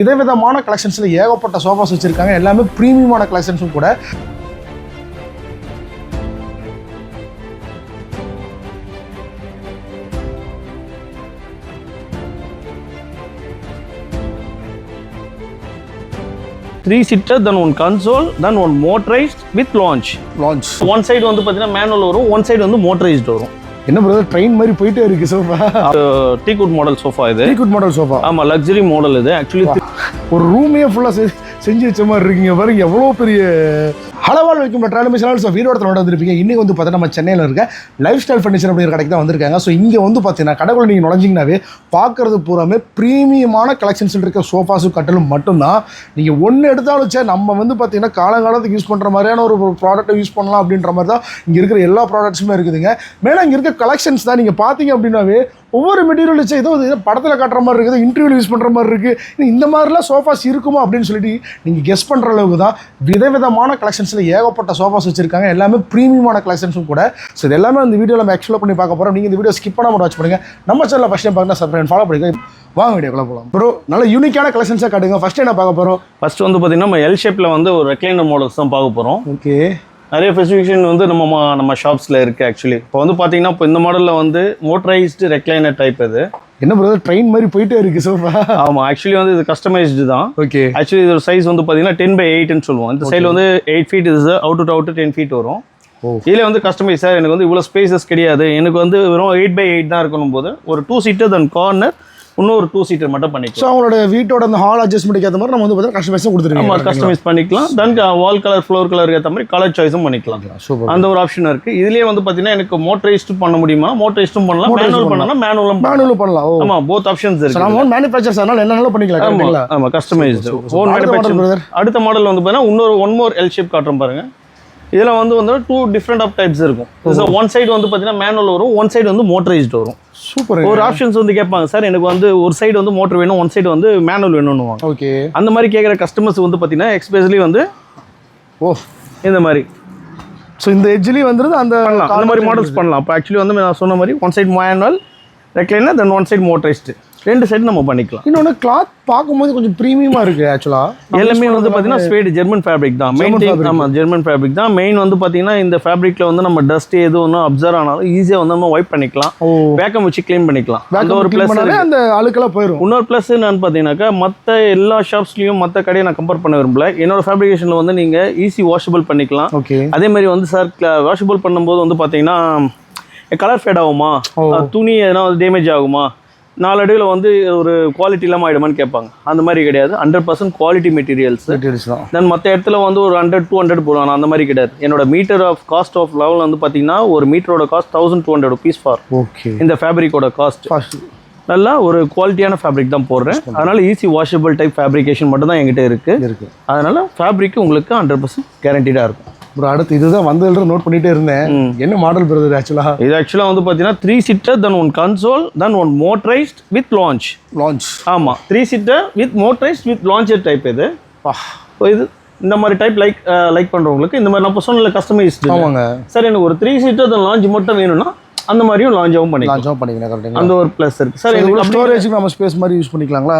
விதவிதமான கலெக்ஷன்ஸில் ஏகப்பட்ட சோஃபாஸ் வச்சுருக்காங்க. எல்லாமே ப்ரீமியமான கலெக்ஷன்ஸும் கூட. Three seater then one console then one motorized with launch. Launch one side வந்து பார்த்தீங்கன்னா மேனுவல் வரும் ஒன் சைடு வந்து மோட்டரைஸ்டு வரும். என்ன பிரதர் ட்ரெயின் மாதிரி போயிட்டே இருக்கு சோஃபா டீகுட் மாடல் சோஃபா இது. குட் மாடல் சோஃபா ஆமா லக்ஸரி மாடல் இது. ஆக்சுவலி ஒரு ரூமே ஃபுல்லாக செஞ்சு வச்ச மாதிரி இருக்கீங்க பாருங்க. எவ்வளோ பெரிய ஹலவால் வைக்கும் ட்ராவல் மிஷன் ஸோ வீரோட வந்துருப்பீங்க இன்னைக்கு வந்து பார்த்தீங்கன்னா நம்ம சென்னையில் இருக்க லைஃப் ஸ்டைல் ஃபர்னிச்சர் அப்படிங்கிற கடைக்கு தான் வந்திருக்காங்க. ஸோ இங்கே வந்து பார்த்தீங்கன்னா கடைக்குள்ள நீங்கள் நுழைஞ்சிங்கனாவே பார்க்குறது பூராமே ப்ரீமியமான கலெக்ஷன்ஸ் இருக்க சோஃபாஸும் கட்டலும் மட்டும்தான். நீங்கள் ஒன்று எடுத்தாலும் சே நம்ம வந்து பார்த்தீங்கன்னா காலங்காலத்துக்கு யூஸ் பண்ணுற மாதிரியான ஒரு ப்ராடக்ட்டை யூஸ் பண்ணலாம் அப்படின்ற மாதிரி தான் இங்கே இருக்கிற எல்லா ப்ராடக்ட்ஸுமே இருக்குதுங்க. மேலும் இங்கே இருக்க கலெக்ஷன்ஸ் தான் நீங்கள் பார்த்தீங்க அப்படின்னாவே ஒவ்வொரு மெட்டீரியல் வச்சு ஏதோ இது படத்தில் காட்டுற மாதிரி இருக்குது இன்டர்வியூ யூஸ் பண்ணுற மாதிரி இருக்குது இந்த மாதிரிலாம் சோஃபாஸ் இருக்குமா அப்படின்னு சொல்லிட்டு நீங்கள் கெஸ் பண்ணுற அளவுக்கு தான் விதவிதமான கலெக்ஷன்ஸில் ஏகப்பட்ட சோஃபாஸ் வச்சுருக்காங்க. எல்லாமே ப்ரீமியமான கலெக்ஷன்ஸும் கூட. ஸோ இது எல்லாமே இந்த வீடியோவில் நம்ம எக்ஸ்ப்ளோர் பண்ணி பார்க்க போகிறோம் நீங்கள் இந்த வீடியோ ஸ்கிப் பண்ணாமல் வாட்ச் பண்ணுங்கள் நம்ம சேனலில் ஃபஸ்ட் டைம் பார்க்கணும் சப்ஸ்கிரைப் ஃபாலோ பண்ணிக்க வாங்க வீடியோக்குள்ள போகலாம் ப்ரோ நல்ல யூனிக்கான கலெக்ஷன்ஸாக காட்டுங்க. ஃபஸ்ட் என்ன பார்க்க போகிறோம் ஃபர்ஸ்ட் வந்து பார்த்தீங்கன்னா நம்ம எல் ஷேப்ல வந்து ஒரு ரெக்லைனர் மாடல்ஸ் தான் பார்க்க போறோம். ஓகே நிறைய ஸ்பெசிஃபிகேஷன் வந்து நம்ம நம்ம ஷாப்ஸ்ல இருக்கு ஆக்சுவலி இப்போ வந்து பார்த்தீங்கன்னா இப்போ இந்த மாடல்ல வந்து மோட்டரைஸ்டு ரெக்லைனர் டைப் இது என்ன பிரதர் ட்ரெயின் மாதிரி போயிட்டே இருக்குது சோஃபா ஆமா ஆக்சுவலி வந்து இது கஸ்டமைஸ்டு தான். ஓகே ஆக்சுவலி இதோட சைஸ் வந்து பார்த்தீங்கன்னா டென் பை எயிட்னு சொல்லுவோம். இந்த சைடில் வந்து எயிட் ஃபீட் இது out to out ten feet வரும். இதில் வந்து கஸ்டமைஸ் சார் எனக்கு வந்து இவ்வளோ ஸ்பேசஸ் கிடையாது. எனக்கு வந்து வெறும் எயிட் பை எயிட் தான் இருக்கணும் போது ஒரு டூ சீட்டர் தென் கார்னர் இன்னும் ஒரு டூ சீட்டர் மட்டும் பண்ணிக்கலாம். ஸோ அவங்களோட வீட்டோட அந்த ஹால் அட்ஜஸ்ட்மெண்ட்டுக்கு ஏற்ற மாதிரி நம்ம வந்து பார்த்தீங்கன்னா கஸ்டமைஸாக நம்ம கொடுத்துருக்கோம் கஸ்டமைஸ் பண்ணிக்கலாம். தென் வால் கலர் ஃப்ளோர் கலருக்கு ஏற்ற மாதிரி கலர் சாய்ஸும் பண்ணிக்கலாம். சூப்பர் அந்த ஒரு ஆப்ஷன் இருக்கு. இதுலயே வந்து பாத்தீங்கன்னா எனக்கு மோட்டரைஸ்டும் பண்ண முடியுமா? மோட்டரைஸ்டும் பண்ணலாம். மேனுவல் பண்ணலாம். மேனுவலும் மேனுவல் பண்ணலாம். ஓ. ஆமா போத் ஆப்ஷன்ஸ் இருக்கு நம்ம மேனுஃபேக்சர்ஸ் அதனால என்னென்னாலும் பண்ணிக்கலாம் ஆமா கரெக்ட்டுங்களா ஆமா கஸ்டமைஸ்டு ஓன் அடுத்த மாடல் வந்து பாத்தீங்கன்னா இன்னொரு ஒன் மோர் எல் ஷேப் காட்டுறோம் பாருங்க. இதுல வந்து வந்து டூ டிஃப்ரெண்ட் ஆஃப் டைப்ஸ் இருக்கும். ஒன் சைடு வந்து பாத்தீங்கன்னா மேனுவல் வரும் ஒன் சைடு வந்து மோட்டரைஸ்டு வரும். சூப்பர் ஒரு ஆப்ஷன்ஸ் வந்து கேட்பாங்க சார் எனக்கு வந்து ஒரு சைடு வந்து மோட்டர் வேணும் ஒன் சைடு வந்து மேனுவல் வேணும்னுவாங்க. ஓகே அந்த மாதிரி கேட்குற கஸ்டமர்ஸ் வந்து பாத்தீங்கன்னா எக்ஸ்பெஷலி வந்து ஓ. இந்த மாதிரி. ஸோ இந்த எட்ஜ்லேயும் வந்துருது அந்த பண்ணலாம். அந்த மாதிரி மாடல்ஸ் பண்ணலாம். இப்போ ஆக்சுவலி வந்து நான் சொன்ன மாதிரி one side manual recliner then one side motorised ரெண்டு சைடு நம்ம பண்ணிக்கலாம். இன்னொன்று கிளாத் பார்க்கும்போது கொஞ்சம் ப்ரீமியமாக இருக்குது ஆக்சுவலாக எல்லாமே வந்து பார்த்தீங்கன்னா ஸ்வேடு ஜெர்மன் ஃபேப்ரிக் தான். மெயின் ஆமாம் ஜெர்மன் ஃபேப்ரிக் தான். மெயின் வந்து பார்த்தீங்கன்னா இந்த ஃபேப்ரிக்கில் வந்து நம்ம டஸ்ட் எதுவும் ஒன்றும் அப்சர்வ் ஆனாலும் ஈஸியாக வந்து நம்ம வைப் பண்ணிக்கலாம். வேக்கம் வச்சு க்ளீன் பண்ணிக்கலாம். அந்த ஒரு ப்ளஸ் அந்த அழுக்கெல்லாம் போயிடும் இன்னொரு ப்ளஸ் என்னன்னு பார்த்தீங்கன்னாக்கா மற்ற எல்லா ஷாப்ஸ்லையும் மற்ற கடையை நான் கம்பேர் பண்ண விரும்பல. என்னோட ஃபேப்ரிகேஷனில் வந்து நீங்கள் ஈஸி வாஷபிள் பண்ணிக்கலாம். ஓகே அதே மாதிரி வந்து சார் வாஷபிள் பண்ணும்போது வந்து பார்த்தீங்கன்னா கலர் ஃபேட் ஆகுமா? துணி எதனா டேமேஜ் ஆகுமா? நாளடைவில் வந்து ஒரு குவாலிட்டி இல்லாமல் ஆகிடுமான்னு கேட்பாங்க. அந்த மாதிரி கிடையாது. ஹண்ட்ரட் பர்சன்ட் குவாலிட்டி மெட்டீரியல்ஸ் தான். தென் மற்ற இடத்துல வந்து ஒரு ஹண்ட்ரட் டூ ஹண்ட்ரட் போடுவாங்க. அந்த மாதிரி கிடையாது. என்னோட metre of cost of level வந்து பார்த்தீங்கன்னா ஒரு மீட்டரோட cost thousand two hundred rupees for okay இந்த ஃபேப்ரிக்கோட காஸ்ட் நல்லா ஒரு குவாலிட்டியான ஃபேப்ரிக் தான் போடுறேன். அதனால ஈஸி வாஷபிள் டைப் ஃபேப்ரிகேஷன் மட்டும் தான் என்கிட்ட இருக்கு. இருக்குது அதனால ஃபேப்ரிக் உங்களுக்கு ஹண்ட்ரட் பர்சன்ட் கேரண்டீடாக இருக்கும். ப்ரோ அடுத்து இதுதான் வந்ததுல நோட் பண்ணிட்டே இருந்தேன். என்ன மாடல் பிரதர் ஆக்சுவலாக இது ஆக்சுவலாக வந்து பார்த்தீங்கன்னா three seater then one console then one motorised with launch launch ஆமாம் three seater with motorised with launcher type இது. இது இந்த மாதிரி டைப் லைக் லைக் பண்ணுறவங்களுக்கு இந்த மாதிரி நான் சொன்ன கஸ்டமைஸ்டு ஆமாங்க. சார் எனக்கு ஒரு த்ரீ சீட்டர் தென் லான்ச் மட்டும் வேணும்னா அந்த மாதிரியும் லான்ச்சாகவும் பண்ணிக்கலாம். லான்ச்சாக பண்ணிக்கலாம் கரெக்டுங்களா அந்த ஒரு ப்ளஸ் இருக்கு. சார் இது எனக்கு கூட ஸ்டோரேஜுக்கு நம்ம ஸ்பேஸ் மாதிரி யூஸ் பண்ணிக்கலாங்களா?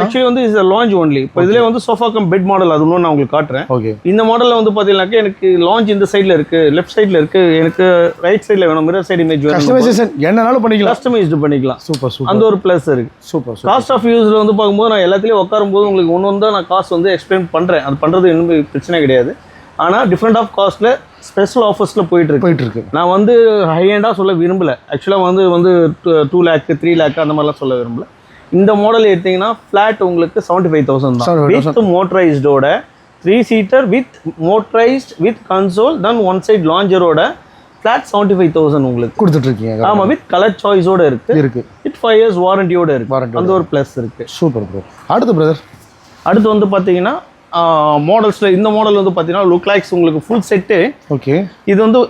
ஆக்சுவலி வந்து இஸ் லான்ச் ஒன்லி இப்போ இதுலேயே வந்து சோஃபா கம் பெட் மாடல் அது நான் உங்களுக்கு காட்டுறேன். ஓகே இந்த மாடலில் வந்து பார்த்தீங்கன்னாக்கா எனக்கு லான்ச் இந்த சைடில் இருக்கு லெஃப்ட் சைடில் இருக்கு எனக்கு ரைட் சைடில் வேணும் மிரர் சைடு இமேஜ் வேணும். கஸ்டமைசேஷன் என்னனாலும் பண்ணிக்கலாம். கஸ்டமைஸ்டு பண்ணிக்கலாம். சூப்பர் சூப்பர் அந்த ஒரு ப்ளஸ் இருக்கு. சூப்பர் சூப்பர் காஸ்ட் ஆஃப் யூஸில் வந்து பார்க்கும்போது நான் எல்லாத்துலேயும் உட்காரும்போது உங்களுக்கு ஒன்று ஒன்று தான் நான் காஸ்ட் வந்து எக்ஸ்பிளைன் பண்ணுறேன் அது பண்ணுறது இன்னும் பிரச்சனை கிடையாது. ஆனால் டிஃப்ரெண்ட் ஆஃப் காஸ்ட்டில் ஸ்பெஷல் ஆஃபர்ஸில் போயிட்டு இருக்கு. போயிட்டு இருக்கு. நான் வந்து ஹை எண்டாக சொல்ல விரும்பல. ஆக்சுவலாக வந்து வந்து டூ லேக் த்ரீ லேக் அந்த மாதிரிலாம் சொல்ல விரும்பல. இந்த மாடல் எடுத்தீங்கன்னா ஃப்ளாட் உங்களுக்கு செவன்ட்டி ஃபைவ் தௌசண்ட் தான். 75,000. With மோட்டரைஸ்டோட three seater with motorised with console then one side லாஞ்சரோட flat seventy five thousand உங்களுக்கு. கொடுத்துட்டு இருக்கீங்க ஆமாம் வித் கலர் சாய்ஸோட இருக்கு. இருக்கு. வித் ஃபைவ் இயர்ஸ் வாரண்டியோட இருக்கு. Warranty அந்த ஒரு ப்ளஸ் இருக்கு. சூப்பர் ப்ரோ அடுத்து பிரதர் அடுத்து வந்து பார்த்தீங்கன்னா மாடல்ஸில் இந்த மாடல் வந்து பார்த்தீங்கன்னா லுக் லைக்ஸ் உங்களுக்கு ஃபுல் செட்டு ஓகே இது வந்து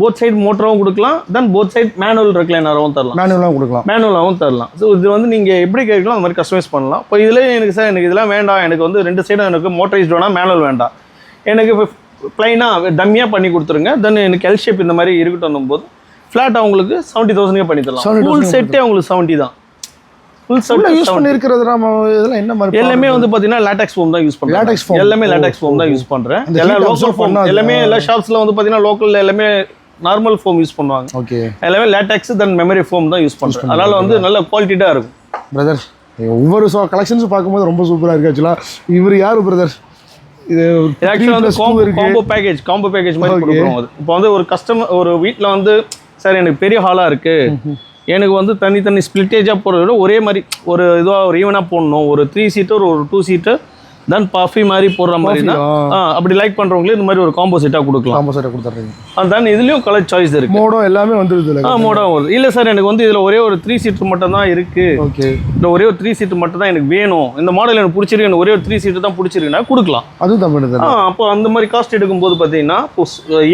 போத் சைடு மோட்டராகவும் கொடுக்கலாம். தென் போத் சைடு மேனுவல் ரெக்லைனராகவும் தரலாம். மேனுவலாக கொடுக்கலாம். மேனுவலாகவும் தரலாம். ஸோ இது வந்து நீங்கள் எப்படி கேட்கலாம் அந்த மாதிரி கஸ்டமைஸ் பண்ணலாம். இப்போ இதில் எனக்கு சார் எனக்கு இதெல்லாம் வேண்டாம். எனக்கு வந்து ரெண்டு சைடும் எனக்கு மோட்டரைஸ்டு வேணாம் மேனுவல் வேண்டாம். எனக்கு ப்ளைனாக டம்மியாக பண்ணி கொடுத்துருங்க. தென் எனக்கு எல் ஷேப் இந்த மாதிரி இருக்கட்டும் போது ஃப்ளாட் அவங்களுக்கு செவன்ட்டி தௌசண்ட்கே பண்ணி தரலாம் 70,000 ஃபுல் செட்டே அவங்களுக்கு செவன்ட்டி தான். ஃபுல் உள்ள யூஸ் பண்ணிருக்கிறது நம்ம இதெல்லாம் என்ன மாதிரி எல்லாமே வந்து பாத்தீங்கன்னா லேட்டக்ஸ் ஃபோம் தான் யூஸ் பண்றேன். Latex foam. எல்லாமே லேட்டக்ஸ் ஃபோம் தான் யூஸ் பண்றேன். heat local foam. எல்லாமே எல்லா ஷாப்ஸ்ல வந்து பாத்தீங்கன்னா லோக்கல்ல எல்லாமே நார்மல் ஃபோம் யூஸ் பண்ணுவாங்க. ஓகே. எல்லாமே லேட்டக்ஸ் தென் மெமரி ஃபோம் தான் யூஸ் பண்றேன். அதனால வந்து நல்ல குவாலிட்டியா இருக்கும். பிரதர் ஒவ்வொரு கலெக்ஷன்ஸும் பார்க்கும்போது ரொம்ப சூப்பரா இருக்கு ஆக்சுவலாக இவர் யாரு பிரதர் இது ஆக்சுவலாக வந்து combo combo package combo package மாதிரி. கொடுக்குறோம். அது இப்போ வந்து ஒரு கஸ்டமர் ஒரு வீட்டில் வந்து சார் எனக்கு பெரிய ஹாலாக இருக்கு. எனக்கு வந்து தனி தனி போகிறத விட ஒரே மாதிரி ஒரு இதுவாக ஒரு ஈவனாக போடணும். ஒரு த்ரீ சீட்டர் ஒரு டூ சீட்டர் தென் பஃபி மாதிரி போடுற மாதிரி தான் அப்படி லைக் பண்ணுறவங்களே இந்த மாதிரி ஒரு காம்போ செட்டாக கொடுக்கலாம். காம்போ செட்டை கொடுத்துட்றீங்க தென் இதுலேயும் கலர் சாய்ஸ் இருக்கு. மோடம் எல்லாமே வந்துருது ஆ மோடம் வருது. இல்லை சார் எனக்கு வந்து இதில் ஒரே ஒரு த்ரீ சீட்டர் மட்டும் தான் இருக்கு. ஓகே இந்த ஒரே ஒரு த்ரீ சீட்டர் மட்டும் தான் எனக்கு வேணும். இந்த மாடல் எனக்கு பிடிச்சிருக்கு எனக்கு ஒரே ஒரு த்ரீ சீட்டர் தான் பிடிச்சிருக்குன்னா கொடுக்கலாம். அதுவும் தான்? பண்ணுது ஆ அப்போ அந்த மாதிரி காஸ்ட் எடுக்கும்போது பார்த்தீங்கன்னா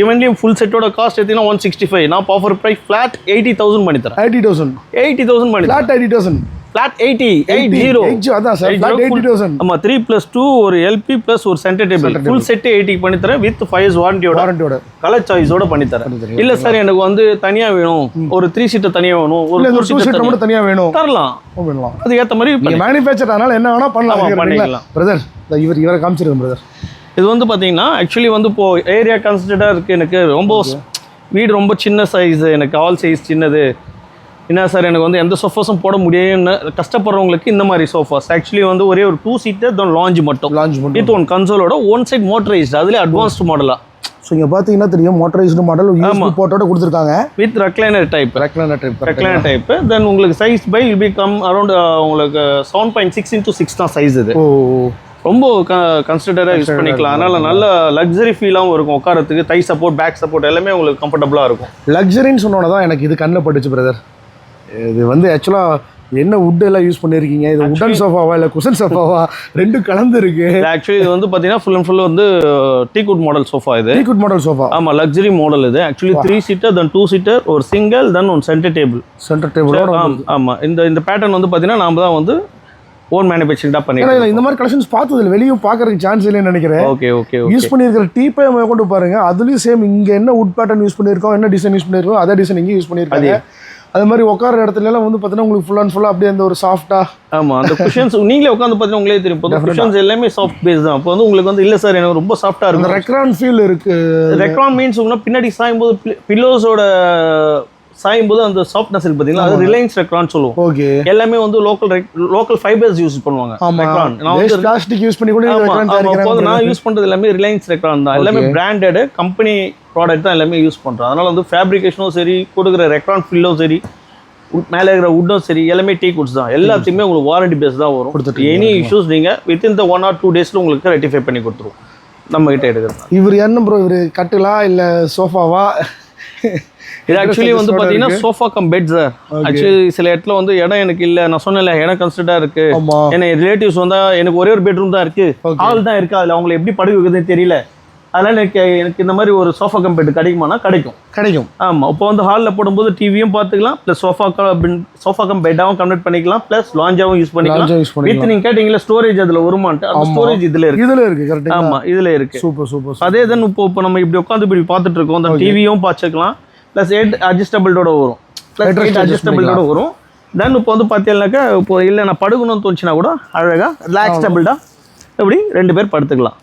ஈவன்லியும் ஃபுல் செட்டோட காஸ்ட் எடுத்தீங்கன்னா ஒன் சிக்ஸ்டி ஃபைவ் நான் offer price flat eighty thousand பண்ணி தரேன். எயிட்டி தௌசண்ட் எயிட்டி தௌசண்ட் பண்ணி flat eighty thousand flat eighty eight zero அதான் சார் ஃபிளாட் எயிட்டி தௌசண்ட் ஆமா த்ரீ ப்ளஸ் டூ ஒரு எல்பி ப்ளஸ் ஒரு சென்டர் டேபிள் ஃபுல் செட்டு எயிட்டிக்கு பண்ணி தரேன் வித் ஃபைவ் இயர்ஸ் வாரண்டியோட வாரண்டியோட கலர் சாய்ஸோட பண்ணி தரேன். தரீங்க. இல்ல சார் எனக்கு வந்து தனியா வேணும். ஒரு த்ரீ சீட்டர் தனியா வேணும். ஒரு டூ டூ சீட்டர் சீட்டர் மட்டும் தனியாக வேணும். தரலாம். பண்ணலாம் அதுக்கு ஏத்த மாதிரி மேனுஃபேக்சர் அதனால என்ன வேணா பண்ணலாம்? பண்ணிக்கலாம். பிரதர் இவர் இவரை காமிச்சிருக்கேன் பிரதர் இது வந்து பார்த்தீங்கன்னா ஆக்சுவலி வந்து இப்போ ஏரியா கன்சிடராக இருக்குது எனக்கு. ரொம்ப வீடு ரொம்ப சின்ன சைஸ் எனக்கு ஆல் சைஸ் சின்னது. என்ன சார் எனக்கு வந்து எந்த சோஃபாஸும் போட முடியும்னு கஷ்டப்படுறவங்களுக்கு இந்த மாதிரி சோஃபாஸ் ஆக்சுவலி வந்து ஒரே ஒரு டூ சீட்டர் தான் லாஞ்ச் மட்டும். லான்ச் மட்டும். வித் ஒன் கன்சோலோட ஒன் சைட் மோட்டரைஸ்டு அதுலேயே அட்வான்ஸ்டு மாடலாக ஸோ இங்கே பார்த்தீங்கன்னா தெரியும் மோட்டரைஸ்டு மாடல் போட்டோட கொடுத்துருக்காங்க. With recliner type ரெக்லான type recliner type then உங்களுக்கு size by will come around உங்களுக்கு seven point six into six தான் சைஸ் இது. ஓ ரொம்ப கன்சிடராக யூஸ் பண்ணிக்கலாம். அதனால நல்ல லக்ஸரி ஃபீலாகவும் இருக்கும் உட்காரத்துக்கு தை சப்போர்ட் பேக் சப்போர்ட் எல்லாமே உங்களுக்கு கம்ஃபர்டபுளாக இருக்கும். லக்ஸரின்னு சொன்னோன்னே தான் எனக்கு இது கண்ணில் பட்டுச்சு பிரதர் இது வந்து ஆக்சுவலாக என்ன wood எல்லாம் யூஸ் பண்ணியிருக்கீங்க இது உடன் சோஃபாவா இல்லை குஷன் சோஃபாவா ரெண்டும் கலந்து இருக்கு. ஆக்சுவலி இது வந்து பார்த்தீங்கன்னா ஃபுல் அண்ட் ஃபுல் வந்து டீகுட் மாடல் சோஃபா இது. டீகுட் மாடல் சோஃபா ஆமாம் லக்ஸரி மாடல் இது. Actually three seater then two seater ஒரு single then one centre table centre டேபிளோட ஆமாம் இந்த இந்த பேட்டர்ன் வந்து பார்த்தீங்கன்னா நாம தான் வந்து ஓன் மேனுஃபேக்சரிங்காக ஏன்னா பண்ணிக்கலாம் இதுல இந்த மாதிரி கலெக்ஷன்ஸ் பார்த்தது இல்லை வெளியும் பார்க்கறதுக்கு சான்ஸ் இல்லைன்னு நினைக்கிறேன். ஓகே ஓகே ஓகே யூஸ் பண்ணியிருக்கிற டீப்பை கொண்டு பாருங்க. அதுலயும் சேம் இங்க என்ன உட் பேட்டர்ன் யூஸ் பண்ணியிருக்கோம் என்ன டிசைன் யூஸ் பண்ணியிருக்கோம் அதே டிசைன் இங்கே யூஸ் பண்ணியிருக்காங்க. அது மாதிரி உட்கார இடத்துல எல்லாம் வந்து பார்த்தீங்கன்னா உங்களுக்கு ஃபுல் அண்ட் ஃபுல்லாக அப்படியே அந்த ஒரு சாஃப்டா ஆமாம் அந்த குஷன்ஸ் நீங்களே உட்காந்து பார்த்தீங்கன்னா உங்களே தெரியும். இப்போ குஷன்ஸ் எல்லாமே சாஃப்ட் பேஸ் தான். அப்போ வந்து உங்களுக்கு வந்து இல்லை சார் எனக்கு ரொம்ப சாஃப்டாக அந்த இருக்கும் ரெக்ரான் ஃபீல் இருக்கு. ரெக்ரான் மீன்ஸ் உங்கன்னா பின்னாடி சாயும்போது பில்லோஸோட சாயும்போது அந்த சாஃப்ட்னஸ் இருக்கு பார்த்தீங்களா அது ரிலையன்ஸ் ரெக்ரான் சொல்லுவோம். ஓகே. எல்லாமே வந்து லோக்கல் லோக்கல் ஃபைபர்ஸ் யூஸ் பண்ணுவாங்க. ரெக்ரான் நான் வந்து பிளாஸ்டிக் யூஸ் பண்ணி கூட ரெக்ரான் நான் யூஸ் பண்றது எல்லாமே ரிலையன்ஸ் ரெக்ரான் தான். எல்லாமே பிராண்டட் கம்பெனி ப்ராடக்ட் தான் எல்லாமே யூஸ் பண்றோம். அதனால வந்து ஃபேப்ரிகேஷனும் சரி கொடுக்குற ரெக்ரான் ஃபில்லும் சரி மேலே இருக்கிற வுட்டும் சரி எல்லாமே டீ குட்ஸ் தான். எல்லாத்தையுமே உங்களுக்கு வாரண்டி பேஸ் தான் வரும். எனி இஷ்யூஸ் நீங்க within the one or two டேஸ்ல உங்களுக்கு ரெட்டிஃபை பண்ணி கொடுத்துருவோம். நம்ம கிட்ட எடுக்கிறது இவர் என்ன ப்ரோ இவர் கட்டுலா இல்ல சோஃபாவா இது ஆக்சுவலி வந்து பாத்தீங்கன்னா sofa cum bed sir actually சில இடத்துல வந்து இடம் எனக்கு இல்ல. நான் சொன்னேன்ல இடம் கன்சிடரா இருக்கு. ஏன்னா ரிலேட்டிவ்ஸ் வந்தா எனக்கு ஒரே ஒரு பெட்ரூம் தான் இருக்கு. ஹால் தான் இருக்கு? அதுல அவங்களை எப்படி படுக்க வைக்கிறதுன்னு தெரியல. அதனால எனக்கு எனக்கு இந்த மாதிரி ஒரு சோஃபா கம் பெட் கிடைக்குமானா கிடைக்கும். கிடைக்கும். ஆமா. இப்போ வந்து ஹாலில் போடும்போது டிவியும் பார்த்துக்கலாம் ப்ளஸ் சோஃபா சோஃபா கம் பெட்டாகவும் கன்வெர்ட் பண்ணிக்கலாம் ப்ளஸ் லாஞ்சாவும் யூஸ் பண்ணிக்கலாம். வித் பண்ணிக்கலாம். நீங்க கேட்டீங்களா ஸ்டோரேஜ் அதுல வருமான்ட்டு அந்த. ஸ்டோரேஜ் இதுல இருக்கு. இதுல இருக்கு கரெக்ட் ஆமா இதுல இருக்கு. சூப்பர் சூப்பர் அதே தான் இப்போ இப்போ நம்ம இப்படி உட்காந்து இப்படி பார்த்துட்டு இருக்கோம். அந்த டிவியும் பார்த்துக்கலாம். ப்ளஸ் ஹெட் அட்ஜஸ்டபிளோட வரும். ப்ளஸ் Headrest ஹெட் adjust அட்ஜஸ்டபிளோட வரும். தென் இப்போ வந்து பார்த்தீங்கன்னாக்கா இப்போ இல்லை நான் படுக்கணும்னு தோணுச்சுன்னா கூட அழகா ரிலாக்ஸ்டபிள்டா இப்படி ரெண்டு பேர் படுத்துக்கலாம்.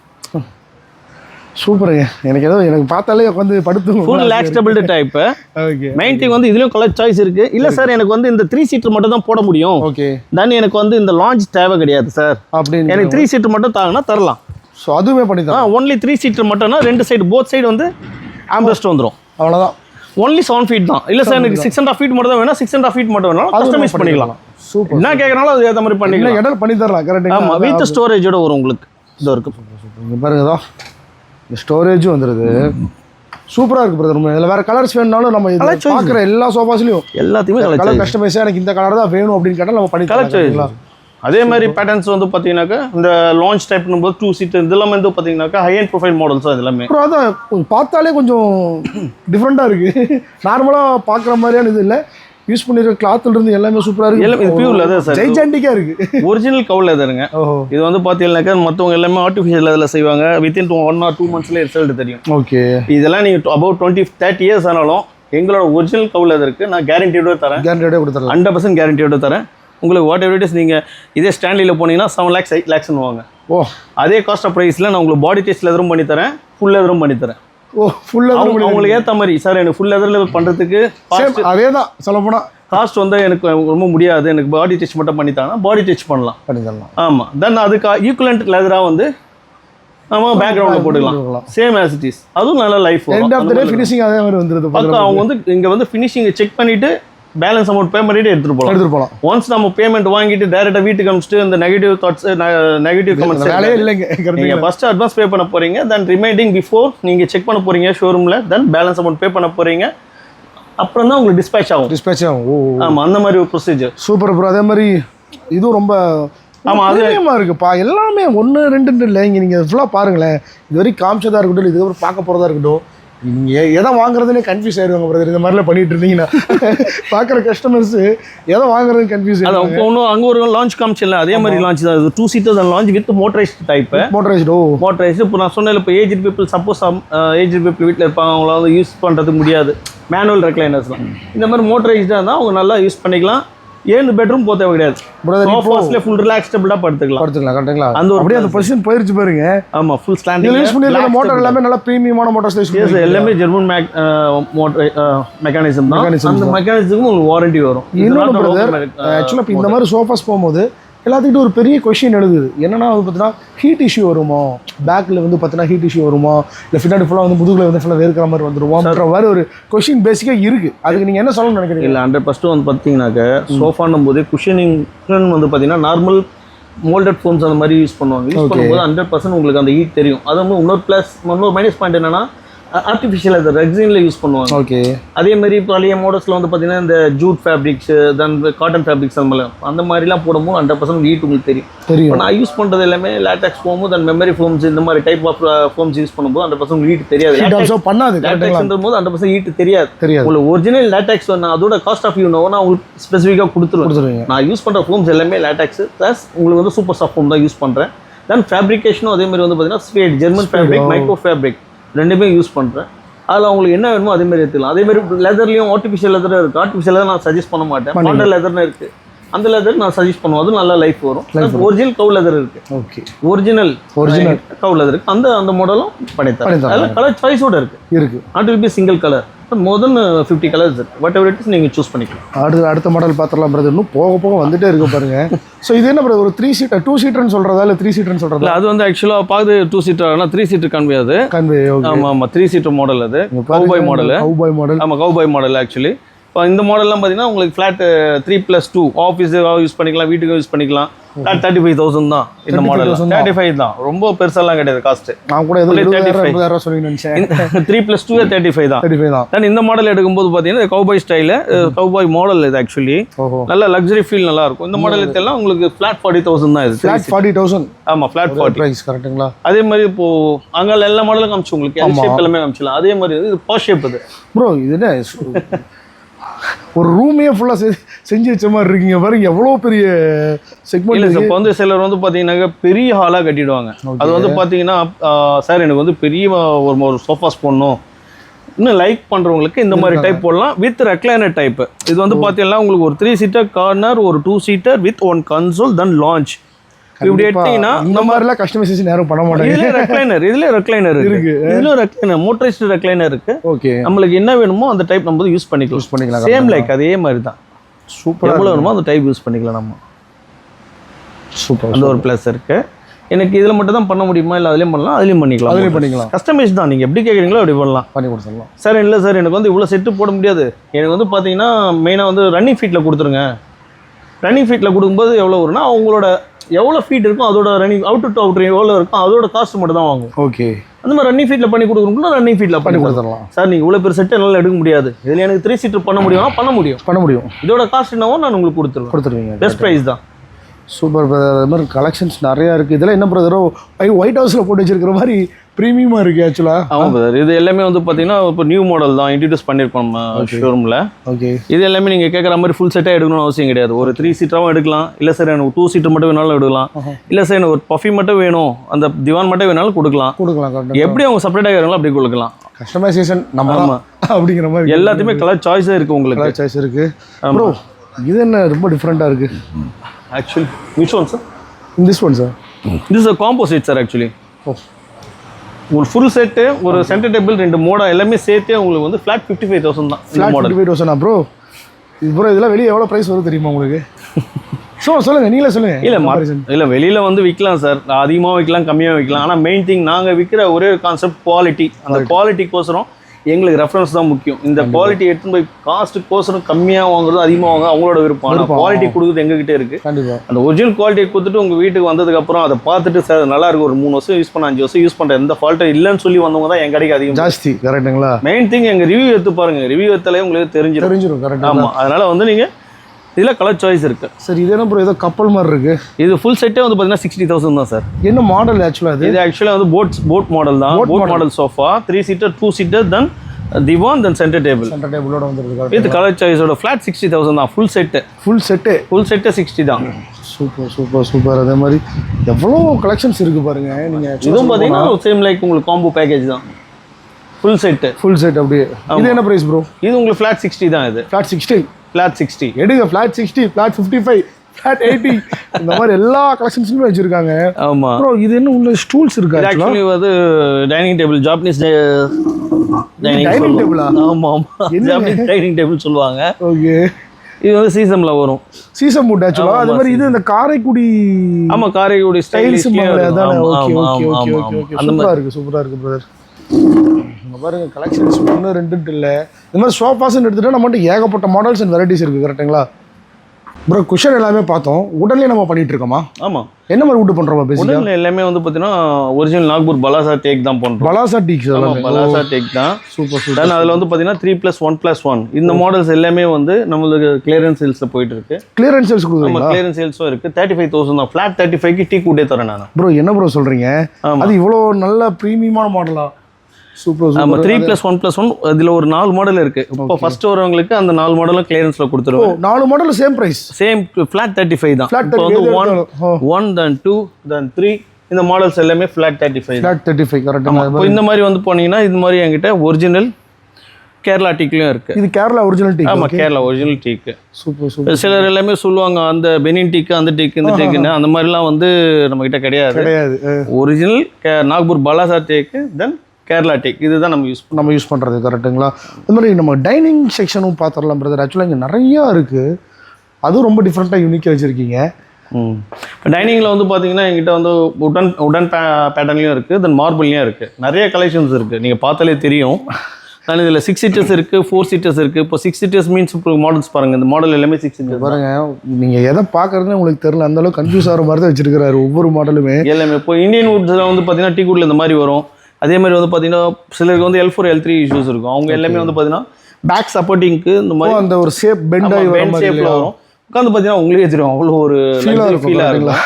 சூப்பருங்க. எனக்கு ஏதோ எனக்கு பார்த்தாலே உட்காந்து படுத்து full relaxable type okay main thing வந்து இதுலயும் கலர் சாய்ஸ் இருக்கு. இல்ல சார். எனக்கு வந்து இந்த த்ரீ சீட்டர் மட்டும் தான் போட முடியும். ஓகே தென் எனக்கு வந்து இந்த லான்ச் தேவை கிடையாது சார் அப்படின்னு எனக்கு த்ரீ சீட்டர் மட்டும் தாங்கன்னா தரலாம். ஸோ அதுவுமே பண்ணி தான் ஒன்லி த்ரீ சீட்டர் மட்டும்னா ரெண்டு சைடு போத் சைடு வந்து ஆம்ரெஸ்ட் வந்துரும். அவ்வளோதான் ஒன்லி செவன் ஃபீட் தான். இல்ல சார் எனக்கு சிக்ஸ் அண்ட் ஆஃப் ஃபீட் மட்டும் தான் வேணும். சிக்ஸ் அண்ட் ஆஃப் ஃபீட் மட்டும் வேணும் கஸ்டமைஸ் பண்ணிக்கலாம். சூப்பர் என்ன கேட்கறாலும் அது ஏற்ற மாதிரி பண்ணிக்கலாம். இடம் பண்ணி தரலாம் ஆமா கரெக்டுங்களா வித் ஸ்டோரேஜோட வரும் உங்களுக்கு. இது இருக்கு. இங்கே பாருங்க இதோ. இந்த ஸ்டோரேஜும் வந்துடுது சூப்பராக இருக்கு பிரதர் இதில் வேற கலர்ஸ் வேணும்னாலும் நம்ம இதில் பார்க்குற எல்லா சோஃபாஸ்லையும் எல்லாத்தையுமே கலர் கஸ்டமைஸாக எனக்கு இந்த கலர் தான் வேணும் அப்படின்னு கேட்டால் நம்ம பண்ணி கலர் அதே மாதிரி பேட்டர்ன்ஸ் வந்து பார்த்தீங்கன்னாக்கா இந்த லான்ச் டைப்னும் போது டூ சீட் இதெல்லாம் வந்து பார்த்தீங்கன்னாக்கா ஹை அண்ட் ப்ரொஃபைல் மாடல்ஸ் தான் எல்லாமே அதான் கொஞ்சம் பார்த்தாலே கொஞ்சம் டிஃப்ரெண்ட்டாக இருக்குது நார்மலாக பார்க்குற மாதிரியான இது இல்லை. யூஸ் பண்ணிருக்க கிளாத்ல இருந்து எல்லாமே சூப்பராக எல்லாம் இது இருக்கு pure leather sir. ஜெய்ஜாண்டிக்காக இருக்கு. ஒரிஜினல் கவுல் லெதருங்க இது வந்து பார்த்தீங்கன்னாக்கா மற்றவங்க எல்லாமே ஆர்டிஃபிஷியல் லெதரில் செய்வாங்க. வித்தின் ஒன் ஆர் டூ மந்த்ஸ்லேயே ரிசல்ட் தெரியும். ஓகே இதெல்லாம் நீங்கள் அபவுட் டுவெண்ட்டி தேர்ட்டி இயர்ஸ் ஆனாலும் எங்களோட ஒரிஜினல் கவுல் லெதருக்கு நான் கேரண்டியோட தரேன். கேரண்டியோட கொடுத்துடலாம். ஹண்ட்ரட் பர்சன்ட் கேரண்டியோட தரேன். உங்களுக்கு வாட் எவர் இட் இஸ் நீங்கள் இதே ஸ்டாண்ட்லியில் போனீங்கன்னா செவன் லேக்ஸ் எயிட் லேக்ஸ்னு வாங்க ஓ. அதே காஸ்ட் ஆஃப் ப்ரைஸில் நான் உங்களுக்கு பாடி டெஸ்ட் லெதரும் பண்ணி தரேன் ஃபுல் லெதரும் பண்ணி தரேன் ஓ ஃபுல்லாக அவங்க அவங்களுக்கு ஏற்ற மாதிரி சார் எனக்கு ஃபுல் லெதரில் பண்ணுறதுக்கு அதே தான் சொல்ல போனால் காஸ்ட் வந்து எனக்கு ரொம்ப முடியாது எனக்கு பாடி டச் மட்டும் பண்ணி தாங்கன்னா பாடி டச் பண்ணலாம். பண்ணி தரலாம் ஆமாம் தென் அதுக்கு ஈக்குவலண்ட் லெதராக வந்து நம்ம பேக்ரவுண்டில் போட்டுக்கலாம். சேம் ஆஸ் இட் இஸ் அதுவும் நல்ல life end of the day finishing அதே மாதிரி வந்துருது அவங்க வந்து இங்கே வந்து ஃபினிஷிங்கை செக் பண்ணிவிட்டு பேலன்ஸ் அமௌண்ட் பே பண்ணிட்டு எடுத்துகிட்டு போகலாம் எடுத்துட்டு போகலாம் ஒன்ஸ் நம்ம பேமெண்ட் வாங்கிட்டு டேரெக்டாக வீட்டுக்கு அனுப்பிச்சிட்டு அந்த நெகட்டிவ் தாட்ஸ் நெகட்டிவ் கமெண்ட்ஸ் வேலையே இல்லைங்க நீங்கள் ஃபர்ஸ்ட் அட்வான்ஸ் பே பண்ண போறீங்க தென் ரிமைண்டிங் பிஃபோர் நீங்கள் செக் பண்ண போறீங்க ஷோரூமில் தென் பேலன்ஸ் அமௌண்ட் பே பண்ண போறீங்க. அப்புறம் தான் உங்களுக்கு டிஸ்பேச் ஆகும். டிஸ்பேச் ஆகும். ஓ ஆமாம் அந்த மாதிரி ஒரு ப்ரொசீஜர் சூப்பர் ப்ரோ அதே மாதிரி இதுவும் ரொம்ப ஆமா, அது- அதிகமாக இருக்குப்பா. எல்லாமே ஒன்று ரெண்டு இல்லை இங்கே நீங்கள் ஃபுல்லாக பாருங்களேன். இது வரைக்கும் காமிச்சதா இருக்கட்டும் இதுக்கப்புறம் பார்க்க போகிறதா இருக்கட்டும் நீங்கள் எதை வாங்குறதுனே கன்ஃபியூஸ் ஆயிடுவாங்க பிரதர் இந்த மாதிரிலாம் பண்ணிட்டு இருந்தீங்கன்னா. பார்க்குற கஸ்டமர்ஸ் எதை வாங்குறதுன்னு கன்ஃபியூஸ் இப்போ ஒன்றும் அங்கே ஒரு லான்ச் காமிச்சில்ல அதே மாதிரி லான்ச் தான். Two seaters lounge with motorized type motorized oh. Motorized இப்போ நான் சொன்னேன் இப்போ age people suppose age people வீட்டில் இருப்பாங்க. அவங்கள வந்து யூஸ் பண்ணுறதுக்கு முடியாது மேனுவல் ரெக்லைனர்ஸ்லாம் இந்த மாதிரி மோட்டரைஸ்டாக இருந்தால் அவங்க நல்லா யூஸ் பண்ணிக்கலாம். ஏழு பெட்ரூம் போக தேவை கிடையாது. சோஃபாஸ்லேயே ஃபுல் ரிலாக்ஸ்டபுளாக படுத்துக்கலாம். படுத்துக்கலாம் கரெக்டுங்களா அந்த ஒரு அப்படியே அந்த பொசிஷன் போயிருச்சு பாருங்க. ஆமாம் ஃபுல் ஸ்டாண்டிங் யூஸ் பண்ணியிருக்க மோட்டர் எல்லாமே நல்லா ப்ரீமியமான மோட்டார்ஸ் யூஸ் எஸ் எல்லாமே ஜெர்மன் மேக் மோட்டர் மெக்கானிசம் தான். அந்த மெக்கானிசத்துக்கும் உங்களுக்கு வாரண்டி வரும். இன்னொன்று பிரதர் ஆக்சுவலாக இப்போ இந்த மாதிரி சோஃபாஸ் போகும்போது எல்லாத்துக்கிட்டும் ஒரு பெரிய கொஷின் எழுதுது. என்னன்னா வந்து பார்த்தீங்கன்னா ஹீட் இஷ்யூ வருமோ? பேக்கில் வந்து பார்த்தீங்கன்னா ஹீட் இஷ்யூ வருமா? இல்லை பின்னாடி ஃபுல்லாக வந்து முதுகில் வந்து ஃபுல்லாக வேர்க்கிற மாதிரி வந்துருவோம்ன்ற மாதிரி ஒரு கொஷின் பேசிக்காக இருக்குது அதுக்கு நீங்கள் என்ன சொல்லணும்னு நினைக்கிறீங்க? இல்லை ஹண்ட்ரட் பர்சன்ட் வந்து பார்த்தீங்கன்னாக்க சோஃபான்னும் போது குஷனிங் வந்து பார்த்தீங்கன்னா நார்மல் மோல்டட் ஃபோன்ஸ் அந்த மாதிரி யூஸ் பண்ணுவாங்க. யூஸ். பண்ணும்போது ஹண்ட்ரட் பர்சன்ட் உங்களுக்கு அந்த ஹீட் தெரியும். அது வந்து இன்னொரு ப்ளஸ் இன்னொரு மைனஸ் பாயிண்ட் என்னன்னா ஆர்டிஃபிஷியல் அது ரெக்ஸினில் யூஸ் பண்ணுவாங்க. ஓகே அதே மாதிரி பழைய மாடல்ஸில் வந்து பார்த்தீங்கன்னா இந்த jute fabrics then cotton fabrics அந்த மாதிரி அந்த மாதிரிலாம் போடும்போது ஹண்ட்ரட் பர்சன்ட் ஹீட் உங்களுக்கு தெரியும். தெரியும். நான் யூஸ் பண்ணுறது எல்லாமே latex foam then memory foams இந்த மாதிரி டைப் ஆஃப் ஃபோம்ஸ் யூஸ் பண்ணும்போது ஹண்ட்ரட் பர்சன்ட் ஹீட் தெரியாது. பண்ணாது லேட்டக்ஸ்ன்ற போது ஹண்ட்ரட் பர்சன்ட் ஹீட் தெரியாது. தெரியாது. உங்களுக்கு ஒரிஜினல் லேட்டக்ஸ் வேணும் அதோட காஸ்ட் ஆஃப் யூ நோ நான் உங்களுக்கு ஸ்பெசிஃபிக்காக கொடுத்துருவேன். நான் யூஸ் பண்ணுற ஃபோம்ஸ் எல்லாமே லேட்டக்ஸ் ப்ளஸ் உங்களுக்கு வந்து சூப்பர் சாஃப்ட் ஃபோம் தான் யூஸ் பண்ணுறேன் தென் ஃபேப்ரிகேஷனும் அதே மாதிரி வந்து பார்த்தீங்கன்னா suede German fabric micro fabric ரெண்டுமே யூஸ் பண்ணுறேன் அதில் உங்களுக்கு என்ன வேணுமோ அதே மாதிரி எடுத்துக்கலாம். அதே மாதிரி லெதர்லையும் ஆர்டிஃபிஷியல் லெதர் இருக்குது ஆர்டிஃபிஷியல் லெதர் நான் சஜஸ்ட் பண்ண மாட்டேன். மாடல் லெதர்னு இருக்குது அந்த லெதர் நான் சஜஸ்ட் பண்ணுவோம் அது நல்ல லைஃப் வரும். ஒரிஜினல் கவு லெதர் இருக்குது okay original Original. Cow leather அந்த அந்த மாடலும் பண்ணித்தரேன். அதில் கலர் சாய்ஸோட இருக்குது இருக்குது not will be single colour more then fifty colours whatever it is நீங்கள் சூஸ் பண்ணிக்கலாம். அடுத்த அடுத்த மாடல் பார்த்துடலாம் பிரதர் இன்னும் போக போக வந்துட்டே இருக்கு பாருங்க. ஸோ இது என்ன பிரதர் ஒரு த்ரீ சீட்டர் டூ சீட்டர்னு சொல்கிறதா இல்லை த்ரீ சீட்டர்னு சொல்கிறதா அது வந்து ஆக்சுவலாக பார்த்து டூ சீட்டர் ஆனால் த்ரீ சீட்டர் கன்வே அது. கன்வே ஆமாம் ஆமாம் த்ரீ சீட்டர் மாடல் அது. கவுபாய் மாடல் கவுபாய் மாடல் ஆமாம் கவுபாய் மாடல் ஆக்சுவலி இப்போ இந்த மாடல்லாம் பார்த்தீங்கன்னா உங்களுக்கு flat three plus two office use பண்ணிக்கலாம் வீட்டுக்கு யூஸ் பண்ணிக்கலாம். ஃப்ளாட் தேர்ட்டி ஃபைவ் தௌசண்ட் தான் இந்த மாடல் 35,000 தேர்ட்டி ஃபைவ் தான். ரொம்ப பெருசாலாம் கிடையாது காஸ்ட்டு நான் கூட ஏதோ Only இருபதாயிரம் 35. முப்பதாயிரம் சொல்லி நினச்சேன். Three plus two thirty five தான். தேர்ட்டி ஃபைவ் தான் இந்த மாடல் எடுக்கும்போது பார்த்தீங்கன்னா கவுபாய் ஸ்டைலு கவுபாய் மாடல் இது ஆக்சுவலி நல்ல லக்ஸரி ஃபீல் நல்லா இருக்கும். இந்த மாடல் எல்லாம் உங்களுக்கு ஃப்ளாட் ஃபார்ட்டி தௌசண்ட் தான் இது. ஃபிளாட் ஃபார்ட்டி தௌசண்ட் ஆமாம் ஃப்ளாட் ஃபார்ட்டி ப்ரைஸ் கரெக்ட்டுங்களா அதே மாதிரி இப்போ அங்கே எல்லா மாடலும் காமிச்சு உங்களுக்கு ஷேப் எல்லாமே காமிச்சலாம். அதே மாதிரி இது பாஸ் ஷேப் இது. ப்ரோ இது ஒரு ரூமே ஃபுல்லாக செஞ்சு வச்ச மாதிரி இருக்கீங்க. பாருங்க எவ்வளோ பெரிய இல்ல செக்மெண்ட் சார் இப்போ வந்து சிலர் வந்து பார்த்தீங்கன்னாக்க பெரிய ஹாலாக கட்டிடுவாங்க. அது வந்து பார்த்தீங்கன்னா சார் எனக்கு வந்து பெரிய ஒரு ஒரு சோஃபாஸ் போடணும். இன்னும் லைக் பண்ணுறவங்களுக்கு இந்த மாதிரி டைப் போடலாம். வித் ரெக்லைனர் டைப் இது வந்து பார்த்தீங்கன்னா உங்களுக்கு ஒரு த்ரீ சீட்டர் கார்னர் ஒரு two seater with one console then lounge இப்படி எடுத்தீங்கன்னா இந்த மாதிரிலாம் கஸ்டமைசேஷன் யாரும் பண்ண மாட்டாங்க. இதுல ரெக்லைனர் இதுல ரெக்லைனர் இருக்கு. இதுல ரெக்லைனர் மோட்டரைஸ்டு ரெக்லைனர் இருக்கு. ஓகே நம்மளுக்கு என்ன வேணுமோ அந்த டைப் நம்ம யூஸ் பண்ணிக்கலாம். யூஸ் பண்ணிக்கலாம் சேம் லைக் அதே மாதிரி தான் சூப்பர் எவ்வளோ வேணுமோ அந்த டைப் யூஸ் பண்ணிக்கலாம் நம்ம. சூப்பர் அந்த ஒரு ப்ளஸ் இருக்கு. எனக்கு இதில் மட்டும் தான் பண்ண முடியுமா? இல்லை அதுலேயும் பண்ணலாம் அதுலேயும் பண்ணிக்கலாம். அதுலேயும் பண்ணிக்கலாம். கஸ்டமைஸ் தான். நீங்கள் எப்படி கேட்குறீங்களோ அப்படி பண்ணலாம். பண்ணி கொடுத்துடலாம். சார் இல்லை சார் எனக்கு வந்து இவ்வளோ செட்டு போட முடியாது. எனக்கு வந்து பார்த்தீங்கன்னா மெயினாக வந்து ரன்னிங் ஃபீட்டில் கொடுத்துருங்க. ரன்னிங் ஃபீட்டில் கொடுக்கும்போது எவ்வளோ வரும்னா அவங்களோட எவ்வளோ ஃபீட் இருக்கும் அதோட ரன்னிங் அவுட் டு அவுட் எவ்வளோ இருக்கும் அதோட காஸ்ட் மட்டும் தான் வாங்கும். ஓகே அந்த மாதிரி ரன்னிங் ஃபீட்டில் பண்ணி கொடுக்கணும்னா ரன்னிங் ஃபீட்டில் பண்ணி கொடுத்துடலாம். சார் நீங்கள் இவ்வளோ பேர் செட்டு என்னால் எடுக்க முடியாது. இதில் எனக்கு த்ரீ சீட்டர் பண்ண முடியும்னா பண்ண முடியும். பண்ண முடியும். இதோட காஸ்ட் என்னவோ நான் உங்களுக்கு கொடுத்துருவேன். கொடுத்துருவீங்க. பெஸ்ட் ப்ரைஸ் தான். சூப்பர் பிரதர் அது மாதிரி கலெக்ஷன்ஸ் நிறையா இருக்குது இதெல்லாம் என்ன பிரதரோ ஒயிட் ஹவுஸில் போட்டு வச்சிருக்கிற மாதிரி ப்ரீமியமாக இருக்குது ஆக்சுவலாக ஆமாம் பிரதர் இது எல்லாமே வந்து பார்த்தீங்கன்னா இப்போ நியூ மாடல் தான். இன்ட்ரடியூஸ் பண்ணியிருக்கோம் நம்ம ஷோரூமில் ஓகே இது எல்லாமே நீங்கள் கேட்குற மாதிரி ஃபுல் செட்டாக எடுக்கணும்னு அவசியம் கிடையாது. ஒரு த்ரீ சீட்டராகவும் எடுக்கலாம். இல்லை சார் எனக்கு டூ சீட்டர் மட்டும் வேணாலும் எடுக்கலாம். இல்லை சார் எனக்கு ஒரு பஃபி மட்டும் வேணும். அந்த திவான் மட்டும் வேணாலும் கொடுக்கலாம். கொடுக்கலாம் எப்படி அவங்க செப்பரேட்டாக இருக்கிறாங்களோ அப்படி கொடுக்கலாம். கஸ்டமைசேஷன் நம்ம தான் அப்படிங்கிற மாதிரி எல்லாத்தையுமே கலர் சாய்ஸாக இருக்குது உங்களுக்கு. கலர் சாய்ஸ் இருக்குது ப்ரோ இது என்ன ரொம்ப டிஃப்ரெண்ட்டாக இருக்கு? Actually which one sir this one sir this a composite sir actually oh ஒரு ஃபுல் செட்டு ஒரு சென்டர் டேபிள் ரெண்டு மோடா எல்லாமே சேர்த்தே உங்களுக்கு வந்து ஃப்ளாட் ஃபிஃப்டி ஃபைவ் தௌசண்ட் தான் flat fifty five thousand bro bro இதெல்லாம் வெளியே எவ்வளோ ப்ரைஸ் வரும் தெரியுமா உங்களுக்கு? ஸோ சொல்லுங்கள் நீங்களே சொல்லுங்கள் இல்லை இல்லை வெளியில் வந்து விற்கலாம் சார் அதிகமாக விற்கலாம் கம்மியாக விற்கலாம் ஆனால் மெயின் திங் நாங்கள் விற்கிற ஒரே கான்செப்ட் குவாலிட்டி அந்த குவாலிட்டிக்கோசரம் எங்களுக்கு ரெஃபரன்ஸ் தான் முக்கியம். இந்த குவாலிட்டி எடுத்துன்னு போய் காஸ்ட்டுக்கோசரம் கம்மியாக வாங்குறது அதிகமாக வாங்க அவங்களோட விருப்பம். ஆனால். குவாலிட்டி கொடுக்குறது எங்ககிட்ட இருக்குது கண்டிப்பாக அந்த ஒரிஜினல் குவாலிட்டியை கொடுத்துட்டு உங்கள் வீட்டுக்கு வந்ததுக்கப்புறம் அதை பார்த்துட்டு சார் நல்லா இருக்கு. ஒரு மூணு வருஷம் யூஸ் பண்ண அஞ்சு வருஷம் யூஸ் பண்ணுற எந்த ஃபால்ட்டும் இல்லைன்னு சொல்லி வந்தவங்க தான் என் கடைக்கு அதிகம். ஜாஸ்தி கரெக்டுங்களா மெயின் திங் எங்கள் ரிவ்யூ எடுத்து பாருங்க. ரிவ்யூ எடுத்தாலே உங்களுக்கு தெரிஞ்சிடும் தெரிஞ்சிடும் கரெக்டாக ஆமாம் அதனால வந்து நீங்கள் இதில் கலர் சாய்ஸ் இருக்கு. சரி இது என்ன ப்ரோ ஏதோ கப்பல் மாதிரி இருக்கு. இது ஃபுல் செட்டே வந்து பார்த்தீங்கன்னா சிக்ஸ்டி தௌசண்ட் தான் சார். என்ன மாடல் ஆக்சுவலாக இது? ஆக்சுவலாக வந்து போட் போட் மாடல் தான். Boat. Model sofa three seater two seater then divan then centre table centre டேபிளோட வந்துருக்கு வித் கலர் சாய்ஸோட ஃப்ளாட் சிக்ஸ்டி தௌசண்ட் தான் full set full set full செட்டே சிக்ஸ்டி தான். சூப்பர் சூப்பர் சூப்பர் அதே மாதிரி எவ்வளோ கலெக்ஷன்ஸ் இருக்கு பாருங்க நீங்க இதுவும் பார்த்தீங்கன்னா சேம் லைக் உங்களுக்கு காம்போ பேக்கேஜ் தான். ஃபுல் செட்டு ஃபுல் செட் அப்படியே. இது என்ன பிரைஸ் ப்ரோ இது உங்களுக்கு ஃப்ளாட் சிக்ஸ்டி தான் இது. ஃபிளாட் சிக்ஸ்டி ஃப்ளாட் சிக்ஸ்டி எடுங்க flat sixty flat fifty five flat eighty இந்த மாதிரி எல்லா கலெக்ஷன்ஸுமே வச்சிருக்காங்க. ஆமாம் ப்ரோ இது என்ன உள்ள ஸ்டூல்ஸ் இருக்கா ஆக்சுவலி வந்து டைனிங் டேபிள் ஜாப்பனீஸ் டைனிங் ஆ? ஆமாம் ஆமாம்? ஜாப்பனீஸ் டைனிங் டேபிள் சொல்லுவாங்க. ஓகே. இது வந்து சீசனில் வரும். சீசன் மூட் ஆக்சுவலாக அதே மாதிரி இது இந்த காரைக்குடி ஆமா காரைக்குடி டைல்ஸ் ஸ்டைல்ஸ் அதானே? ஓகே ஓகே ஓகே ஓகே சூப்பராக இருக்கு சூப்பராக இருக்கு பிரதர் இங்க பாருங்க கலெக்ஷன்ஸ் ஒன்று ரெண்டுன்ட்டு இல்லை. இந்த மாதிரி சோஃபாஸ்ன்னு எடுத்துட்டா நம்மகிட்ட ஏகப்பட்ட மாடல்ஸ் அண்ட் வெரைட்டிஸ் இருக்கு கரெக்ட்டுங்களா ப்ரோ குஷன் எல்லாமே பார்த்தோம். உடனே நம்ம பண்ணிட்டு இருக்கோமா? ஆமா. என்ன மாதிரி வுட் பண்றோமா பேசிக்கா உடல்ல எல்லாமே வந்து பாத்தீங்கன்னா ஒரிஜினல் நாக்பூர் பலாசா டேக் தான் பண்றோம். பலாசா எல்லாமே பலாசா டேக் தான். சூப்பர் சூப்பர் அதுல வந்து பாத்தீங்கன்னா three plus one plus one இந்த மாடல்ஸ் எல்லாமே வந்து நம்மளுக்கு கிளியரன்ஸ் சேல்ஸ்ல போயிட்டு இருக்கு. கிளியரன்ஸ் சேல்ஸ் நம்ம கிளியரன்ஸ் சேல்ஸும் இருக்கு. தேர்ட்டி ஃபைவ் தௌசண்ட் தான். ஃபிளாட் தேர்ட்டி ஃபைவ்க்கு டீ கூட்டே தரேன் நான். ப்ரோ என்ன ப்ரோ சொல்றீங்க? ஆமா. அது இவ்வளோ நல்ல ப்ரீமியமான மாடலா super super three plus one plus one இதுல ஒரு நாலு மாடல் இருக்கு. இப்போ ஃபர்ஸ்ட் வரவங்களுக்கு அந்த நாலு மாடலும் கிளியரன்ஸ்ல கொடுத்துருவோம் நாலு model same price same flat thirty five தான். Flat இப்போ 35 வந்து one. One then. Two then three இந்த மாடல்ஸ் எல்லாமே flat thirty five flat thirty five கரெக்டாக இப்போ இந்த மாதிரி வந்து போனீங்கன்னா இது மாதிரி என்கிட்ட ஒரிஜினல் கேரளா டீக்லயும் இருக்கு. இது கேரளா ஒரிஜினல் டீ ஆமா கேரளா ஒரிஜினல் டீக்கு சூப்பர் சூப்பர் சிலர் எல்லாமே சொல்லுவாங்க அந்த பெனின் டீக்கு அந்த டீக்கு இந்த டீக்குன்னு அந்த மாதிரிலாம் வந்து நம்ம கிட்ட கிடையாது. கிடையாது ஒரிஜினல் நாக்பூர் பலாசா டேக்கு தென் கேரளா டேக் இதுதான் நம்ம யூஸ் நம்ம யூஸ் பண்ணுறது கரெக்ட்டுங்களா இந்த மாதிரி நம்ம டைனிங் செக்ஷனும் பார்த்துடலாம் பிரதர் ஆக்சுவலாக இங்கே நிறையா இருக்குது அதுவும் ரொம்ப டிஃப்ரெண்ட்டாக யூனிக்காக வச்சுருக்கீங்க. இப்போ டைனிங்கில் வந்து பார்த்தீங்கன்னா எங்கிட்ட வந்து உடன் உடன் பேட்டர்ன்லையும் இருக்குது தென் மார்பிள்லையும் இருக்குது நிறைய கலெக்ஷன்ஸ் இருக்குது நீங்கள் பார்த்தாலே தெரியும். நான் இதில் சிக்ஸ் சீட்டர்ஸ் இருக்குது ஃபோர் சீட்டர்ஸ் இருக்குது இப்போ சிக்ஸ் சீட்டர்ஸ் மீன்ஸ் இப்போ மாடல்ஸ் பாருங்கள் இந்த மாடல் எல்லாமே சிக்ஸ் சீட்டர்ஸ் பாருங்க நீங்கள் எதை பார்க்குறதுன்னு உங்களுக்கு தெரியல. அந்த அளவுக்கு கன்ஃபியூஸ் ஆகிற மாதிரி தான் வச்சிருக்கிறாரு ஒவ்வொரு மாடலுமே எல்லாமே. இப்போ இந்தியன் வுட்ஸில் வந்து பார்த்தீங்கன்னா டீ குட்டில் இந்த மாதிரி வரும். அதே மாதிரி வந்து பார்த்தீங்கன்னா சிலருக்கு வந்து L four L three issues இருக்கும். அவங்க எல்லாமே வந்து பார்த்தீங்கன்னா பேக் சப்போர்ட்டிங்க்கு இந்த மாதிரி அந்த ஒரு ஷேப் பெண்ட் ஆகி மாதிரி ஷேப்பில்? வரும். உட்காந்து பார்த்தீங்கன்னா உங்களுக்கே தெரியும் அவ்வளோ ஒரு ஃபீலாக பாத்தீங்களா? இருக்கும்.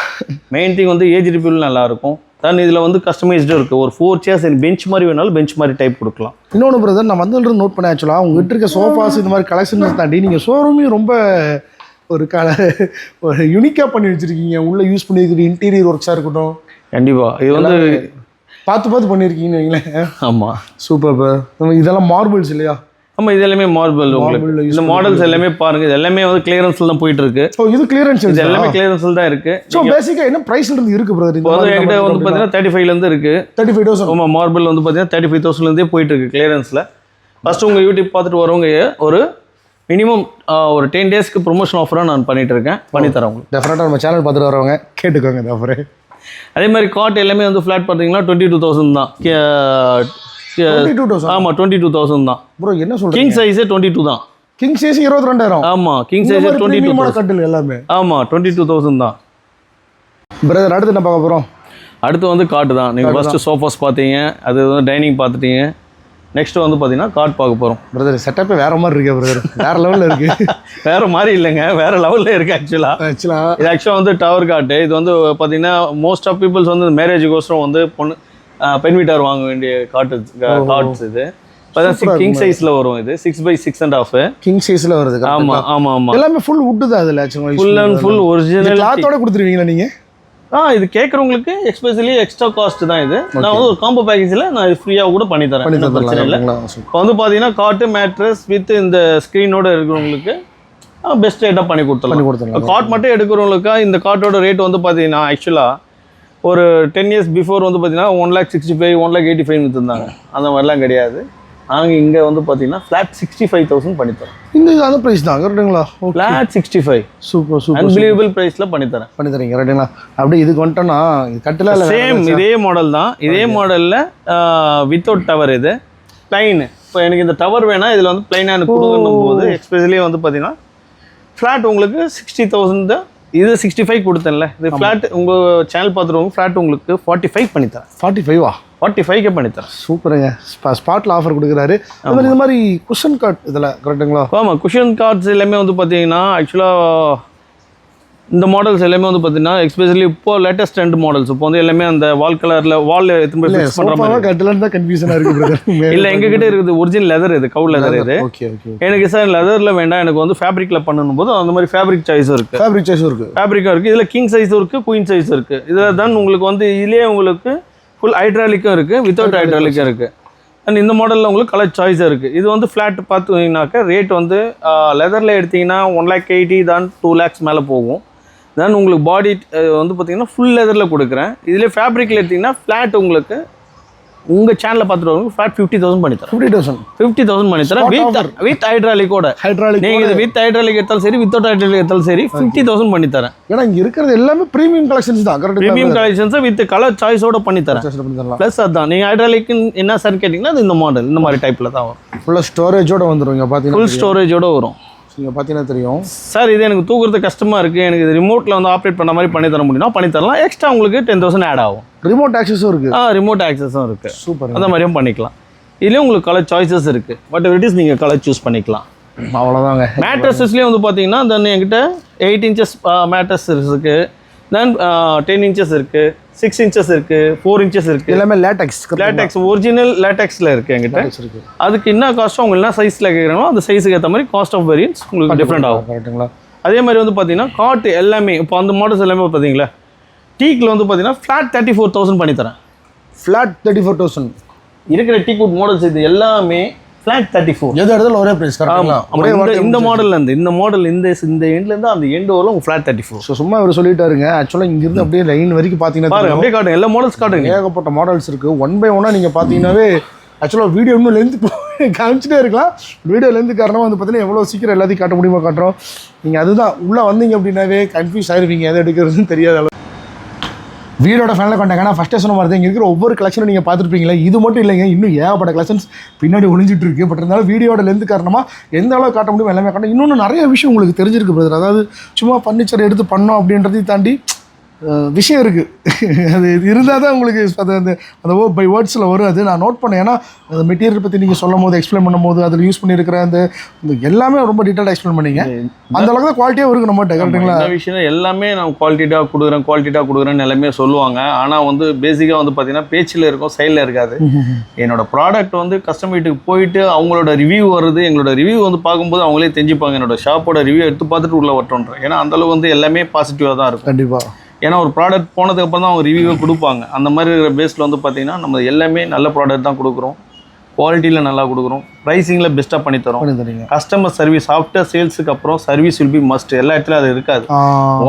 மெயின் திங் வந்து ஏஜ் ரிப்பீல் நல்லா இருக்கும் தென் இதில் வந்து கஸ்டமைஸ்டு இருக்குது ஒரு ஃபோர் சேர்ஸ் பெஞ்ச் மாதிரி வேணாலும் பெஞ்ச் மாதிரி டைப் கொடுக்கலாம். இன்னொன்று பிரதர் நான் வந்து நோட் பண்ணேன் ஆக்சுவலாக உங்ககிட்ட இருக்க சோஃபாஸ் இந்த மாதிரி கலெக்ஷன்ஸ் தாண்டி நீங்கள் ஷோரூமையும் ரொம்ப ஒரு கல ஒரு யூனிக்காக பண்ணி வச்சுருக்கீங்க. உள்ளே யூஸ் பண்ணியிருக்கிற இன்டீரியர் ஒர்க்ஸாக இருக்கட்டும். கண்டிப்பாக இது வந்து பார்த்து பார்த்து பண்ணியிருக்கீங்கன்னு வைங்களேன். ஆமாம் சூப்பர் ப்ரோ இதெல்லாம் மார்பிள்ஸ் இல்லையா? ஆமாம் இது எல்லாமே மார்பிள் உங்களுக்கு. இந்த மாடல்ஸ் எல்லாமே பாருங்க இது எல்லாமே வந்து கிளியரன்ஸில் தான் போயிட்டு இருக்கு ஸோ இது கிளியரன்ஸ் இது எல்லாமே கிளியரன்ஸில் தான் இருக்கு. ஸோ பேசிக்காக என்ன ப்ரைஸ்ல இருந்து இருக்கு பிரதர் இப்போ வந்து என்கிட்ட வந்து பார்த்தீங்கன்னா தேர்ட்டி ஃபைவ்லேருந்து இருக்கு. தேர்ட்டி ஃபைவ் தௌசண்ட் ஆமாம் மார்பிள் வந்து பார்த்தீங்கன்னா தேர்ட்டி ஃபைவ் தௌசண்ட்லேருந்தே போயிட்டு இருக்கு கிளியரன்ஸில் ஃபர்ஸ்ட் உங்கள் யூடியூப் பார்த்துட்டு வரவங்க ஒரு மினிமம் ஒரு டென் டேஸ்க்கு ப்ரொமோஷன் ஆஃபராக நான் பண்ணிட்டு இருக்கேன். பண்ணி தரேன் உங்களுக்கு. டெஃபினட்டாக நம்ம சேனல் பார்த்துட்டு வரவங்க கேட்டுக்கோங்க இந்த ஆஃபரு அதே மாதிரி காட் எல்லாமே வந்து ஃப்ளாட் பார்த்தீங்கன்னா டுவெண்ட்டி டூ தௌசண்ட் தான் ஆமாம் டுவெண்ட்டி டூ தௌசண்ட் தான். ப்ரோ என்ன சொல்றீங்க? கிங் சைஸே டுவெண்ட்டி டூ தான். கிங் சைஸ் இருபத்தி ரெண்டாயிரம் ஆமாம் கிங் சைஸே டுவெண்ட்டி டூ கட்டில் எல்லாமே. ஆமாம் டுவெண்ட்டி டூ தௌசண்ட் தான். பிரதர் அடுத்து என்ன பார்க்க போகிறோம் அடுத்து வந்து காட்டு தான். நீங்கள் ஃபஸ்ட்டு சோஃபாஸ் பார்த்தீங்க அது வந்து டைனிங் பார்த்துட்டீங்க. நெக்ஸ்ட் வந்து பார்த்தீங்கன்னா காட் பார்க்க போகிறோம் பிரதர் செட்டப்பே வேற மாதிரி இருக்கு பிரதர் வேற லெவலில் இருக்கு. வேற மாதிரி இல்லைங்க வேற லெவலில் இருக்கு ஆக்சுவலாக ஆக்சுவலாக இது ஆக்சுவலாக வந்து டவர் காட்டு இது வந்து பார்த்தீங்கன்னா மோஸ்ட் ஆஃப் பீப்புள்ஸ் வந்து மேரேஜுக்கோசரம் வந்து பொண்ணு பெண் வீட்டார் வாங்க வேண்டிய காட்டு காட்ஸ் இது. கிங் சைஸில் வரும் இது. Six by six and half king சைஸில் வருது தான். ஆமாம் ஆமாம் எல்லாமே ஃபுல் வுட்டு தான் அதில் ஃபுல் அண்ட் ஃபுல் ஒரிஜினல் கிளாத்தோட கொடுத்துருவீங்களா நீங்கள் ஆ இது கேட்குறவங்களுக்கு எக்ஸ்பெஷலி எக்ஸ்ட்ரா காஸ்ட் தான் இது. நான் வந்து ஒரு காம்போ பேக்கேஜில் நான் ஃப்ரீயாக கூட பண்ணி தரேன். பண்ணி பிரச்சனை இல்லை. இப்போ வந்து பார்த்தீங்கன்னா காட்டு மேட்ரஸ் வித் இந்த ஸ்க்ரீனோட இருக்கிறவங்களுக்கு பெஸ்ட் ரேட்டாக பண்ணி பண்ணி கொடுத்துடலாம். கொடுத்துடலாம் காட் மட்டும் எடுக்கிறவங்களுக்கா இந்த காட்டோட ரேட் வந்து பார்த்தீங்கன்னா ஆக்சுவலாக ஒரு டென் இயர்ஸ் பிஃபோர் வந்து பார்த்தீங்கன்னா one lakh sixty five one lakh eighty five விற்றுருந்தாங்க அந்த மாதிரிலாம் கிடையாது. நாங்கள் இங்கே வந்து பார்த்தீங்கன்னா ஃப்ளாட் சிக்ஸ்டி ஃபைவ் தௌசண்ட் பண்ணித்தரோம் இந்த அந்த ப்ரைஸ் தான் கரெக்டுங்களா flat sixty five super super unbelievable ப்ரைஸில் பண்ணித்தரேன் பண்ணி தரீங்க கரெக்டுங்களா அப்படியே இதுக்கு வந்துட்டோம்னா இது கட்டலாம் இல்லை சேம் இதே மாடல் தான். இதே மாடலில் வித்தவுட் டவர் இது. பிளைன் இப்போ எனக்கு இந்த டவர் வேணால் இதில் வந்து பிளைனாக எனக்கு கொடுக்கணும் போது எக்ஸ்பெஷலி வந்து பார்த்தீங்கன்னா ஃப்ளாட் உங்களுக்கு சிக்ஸ்டி தௌசண்ட் இது சிக்ஸ்டி ஃபைவ் கொடுத்தேன்ல. இது ஃப்ளாட் உங்கள் சேனல் பார்த்துருவோங்க ஃப்ளாட் உங்களுக்கு ஃபார்ட்டி ஃபைவ் பண்ணித்தரேன் ஃபார்ட்டி ஃபைவா ஃபார்ட்டி ஃபைவ்க்கே பண்ணித்தரேன் சூப்பருங்க. ஸ்பாட்டில் ஆஃபர் கொடுக்குறாரு. அது இந்த மாதிரி குஷன் கார்ட் இதில் கரெக்டுங்களா? ஆமாம் குஷன் கார்ட்ஸ் எல்லாமே வந்து பார்த்தீங்கன்னா ஆக்சுவலாக இந்த மாடல்ஸ் எல்லாமே வந்து பார்த்தீங்கன்னா எக்ஸ்பெஷலி இப்போ லேட்டஸ்ட் ரெண்டு மாடல்ஸ் இப்போ வந்து எல்லாமே அந்த வால் கலரில் வால் எடுத்து போய் ஃபிக்ஸ் பண்ணுற மாதிரி கட்டலன்னு தான் கன்ஃபியூஷனாக இருக்கு பிரதர் இல்லை எங்ககிட்ட இருக்குது ஒரிஜினல் லெதர் இது கவு லெதர் இது. எனக்கு சார் லெதரில் வேண்டாம். எனக்கு வந்து ஃபேப்ரிக்கில் பண்ணணும் போது அந்த மாதிரி ஃபேப்ரிக் சாய்ஸும் இருக்குது ஃபேப்ரிக் சாய்ஸும் இருக்கு. ஃபேப்ரிக்காக இருக்குது இதில் கிங் சைஸும் இருக்குது குயின் சைஸும் இருக்குது இதில் தான் உங்களுக்கு வந்து இதுலேயே உங்களுக்கு ஃபுல் ஹைட்ராலிக்கும் இருக்குது வித்தவுட் ஹைட்ராலிக்கும் இருக்குது அண்ட் இந்த மாடலில் உங்களுக்கு கலர் சாய்ஸாக இருக்குது இது வந்து ஃப்ளாட் பார்த்தீங்கன்னாக்கா ரேட் வந்து லெதரில் எடுத்தீங்கன்னா ஒன் லேக் எயிட்டி தான் டூ லேக்ஸ் மேலே போகும். தென் உங்களுக்கு பாடி வந்து பார்த்தீங்கன்னா ஃபுல் லெதரில் கொடுக்குறேன். இதில் ஃபேப்ரிக்கில் எடுத்தீங்கன்னா ஃப்ளாட் உங்களுக்கு உங்கள் சேனலில் பார்த்துட்டு வரவங்க ஃப்ளாட் ஃபிஃப்டி தௌசண்ட் பண்ணி தரேன். ஃபிஃப்டி தௌசண்ட் ஃபிஃப்டி தௌசண்ட் பண்ணி தரேன். வித் வித் ஹைட்ராலிக்கோட ஹைட்ராலிக் நீங்கள் இது வித் ஹைட்ராலிக் எடுத்தாலும் சரி வித்தவுட் ஹைட்ராலிக் எடுத்தாலும் சரி ஃபிஃப்டி தௌசண்ட் பண்ணி தரேன். ஏன்னா இங்கே இருக்கிறது எல்லாமே ப்ரீமியம் கலெக்ஷன்ஸ் தான். கரெக்ட் ப்ரீமியம் கலெக்ஷன்ஸை வித் கலர் சாய்ஸோட பண்ணி தரேன். ப்ளஸ் அதுதான் நீங்கள் ஹைட்ராலிக் என்ன சார் கேட்டிங்கன்னா அது இந்த மாடல் இந்த மாதிரி டைப்பில் தான் வரும். ஃபுல்லாக ஸ்டோரேஜோட வந்துடும் இங்கே பார்த்தீங்கன்னா ஃபுல் ஸ்டோரேஜோட வரும். இங்கே பார்த்தீங்கன்னா தெரியும். சார் இது எனக்கு தூக்குறது கஷ்டமாக இருக்குது எனக்கு இது ரிமோட்டில் வந்து ஆப்ரேட் பண்ண மாதிரி பண்ணி தர முடியும்னா பண்ணி தரலாம். எக்ஸ்ட்ரா உங்களுக்கு டென் தௌசண்ட் ஆட் ஆகும். ரிமோட் ஆக்சஸும் இருக்கு. ஆ ரிமோட் ஆக்சஸும் இருக்குது சூப்பர் அந்த மாதிரியும் பண்ணிக்கலாம். இதுலேயும் உங்களுக்கு கலர் சாய்ஸஸ் இருக்குது பட் இட் இஸ் நீங்கள் கலர் சூஸ் பண்ணிக்கலாம். அவ்வளோதாங்க மேட்ரஸஸ்லேயும் வந்து பார்த்தீங்கன்னா தென் என்கிட்ட எயிட் இன்ச்சஸ் மேட்ரஸ் இருக்குது தென் டென் இன்ச்சஸ் இருக்குது சிக்ஸ் இன்ச்சஸ் இருக்குது ஃபோர் இன்ச்சஸ் இருக்குது எல்லாமே லேட்டெக்ஸ் லேட்டெக்ஸ் ஒரிஜினல் லேட்டெக்ஸில் இருக்கு அதுக்கு என்ன காஸ்ட்டோ அவங்க என்ன சைஸில் கேட்குறாங்களோ அந்த சைஸுக்கு ஏற்ற மாதிரி காஸ்ட் ஆஃப் வேரியன்ஸ் உங்களுக்கு டிஃப்ரெண்ட் ஆகும். கரெக்ட்டுங்களா? அதே மாதிரி வந்து பார்த்தீங்கன்னா காட்டு எல்லாமே இப்போ அந்த மாடல்ஸ் எல்லாமே பார்த்தீங்களா டீக்கில் வந்து பார்த்தீங்கன்னா ஃப்ளாட் தேர்ட்டி ஃபோர் தௌசண்ட் பண்ணி தரேன் ஃப்ளாட் தேர்ட்டி ஃபோர் தௌசண்ட் இருக்கிற டீக்குட் மாடல்ஸ் இது எல்லாமே ஃப்ளாட் தேர்ட்டி ஃபோர் எது இடத்துல ஒரே ப்ரைஸ் ஒரே இந்த மாடல்ல இருந்து இந்த மாடல் இந்த இந்த எண்ட்ல இருந்து அந்த எண்ட் வரலும் உங்க ஃப்ளாட் தேர்ட்டி ஃபோர் ஸோ சும்மா இவர் சொல்லிட்டாருங்க. ஆக்சுவலாக இங்கிருந்து அப்படியே லைன் வரைக்கும் பார்த்தீங்கன்னா. அப்படியே காட்டுங்க. எல்லா மாடல்ஸ் காட்டுங்க. ஏகப்பட்ட மாடல்ஸ் இருக்குது ஒன் பை ஒன்னாக நீங்கள் பார்த்தீங்கன்னாவே ஆக்சுவலாக வீடியோ இன்னும் லென்த் காமிச்சிட்டே இருக்கலாம். வீடியோ லென்த் காரணமாக வந்து பார்த்தீங்கன்னா எவ்வளோ சீக்கிரம் எல்லாத்தையும் காட்ட முடியுமா காட்டுறோம். நீங்கள் அதுதான். உள்ளே வந்தீங்க அப்படின்னாவே கன்ஃபியூஸ் ஆயிருவீங்க. எதை எடுக்கிறதுன்னு தெரியாத அளவு வீடோட ஃபேனில் கொண்டாங்கன்னா ஃபஸ்ட்டே சொன்ன மாதிரி தான் இங்கே இருக்கிற ஒவ்வொரு கலெக்ஷனும் நீங்கள் பார்த்துருப்பீங்களா. இது மட்டும் இல்லைங்க இன்னும் ஏகப்பட்ட கலெக்ஷன்ஸ் பின்னாடி ஒழிஞ்சிட்டு இருக்கு பட் இருந்தாலும் வீடியோட லென்த் காரணமாக எந்த அளவு காட்ட முடியும் எல்லாமே காட்டும் இன்னொன்று நிறைய விஷயம் உங்களுக்கு தெரிஞ்சிருக்கு பிரதர் அதாவது சும்மா ஃபர்னிச்சர் எடுத்து பண்ணோம் அப்படின்றதையும் தாண்டி விஷயம் இருக்குது அது இருந்தால் தான் உங்களுக்கு அது அந்த அந்த ஓ பை வேர்ட்ஸில் வரும். அது நான் நோட் பண்ணேன். ஏன்னா அந்த மெட்டீரியல் பற்றி நீங்கள் சொல்லும் போது எக்ஸ்பிளைன் பண்ணும்போது அதில் யூஸ் பண்ணியிருக்கிற அந்த எல்லாமே ரொம்ப டீட்டெயிலாக எக்ஸ்பிளைன் பண்ணீங்க. அந்த அளவுக்கு தான் குவாலிட்டியாக இருக்கு நம்மகிட்ட கரெக்டுங்களா விஷயம் எல்லாமே நான் குவாலிட்டியாக கொடுக்குறேன் குவாலிட்டியாக கொடுக்குறேன்னு எல்லாமே சொல்லுவாங்க. ஆனால் வந்து பேசிக்காக வந்து பார்த்தீங்கன்னா பேச்சில் இருக்கும் சைடில் இருக்காது. என்னோட ப்ராடக்ட் வந்து கஸ்டமர் வீட்டுக்கு போயிட்டு அவங்களோட ரிவ்யூ வருது எங்களோட ரிவ்யூ வந்து பார்க்கும்போது அவங்களே தெரிஞ்சுப்பாங்க. என்னோட ஷாப்போட ரிவ்யூ எடுத்து பார்த்துட்டு உள்ள வரட்டோன்றேன் ஏன்னா அந்த அளவு வந்து எல்லாமே பாசிட்டிவாக தான் இருக்கும். கண்டிப்பாக ஏன்னா ஒரு ப்ராடக்ட் போனதுக்கு அப்புறம் தான் அவங்க ரிவ்யூவை கொடுப்பாங்க. அந்த மாதிரி இருக்கிற பேஸில் வந்து பார்த்தீங்கன்னா நம்ம எல்லாமே நல்ல ப்ராடக்ட் தான் கொடுக்குறோம். குவாலிட்டியில் நல்லா கொடுக்குறோம். ப்ரைஸிங்கில் பெஸ்ட்டாக பண்ணி தரோம் பண்ணி தரீங்க. கஸ்டமர் சர்வீஸ் ஆஃப்டர் சேல்ஸுக்கு அப்புறம் சர்வீஸ் வில் பி மஸ்ட் எல்லா இடத்துலையும் அது இருக்காது.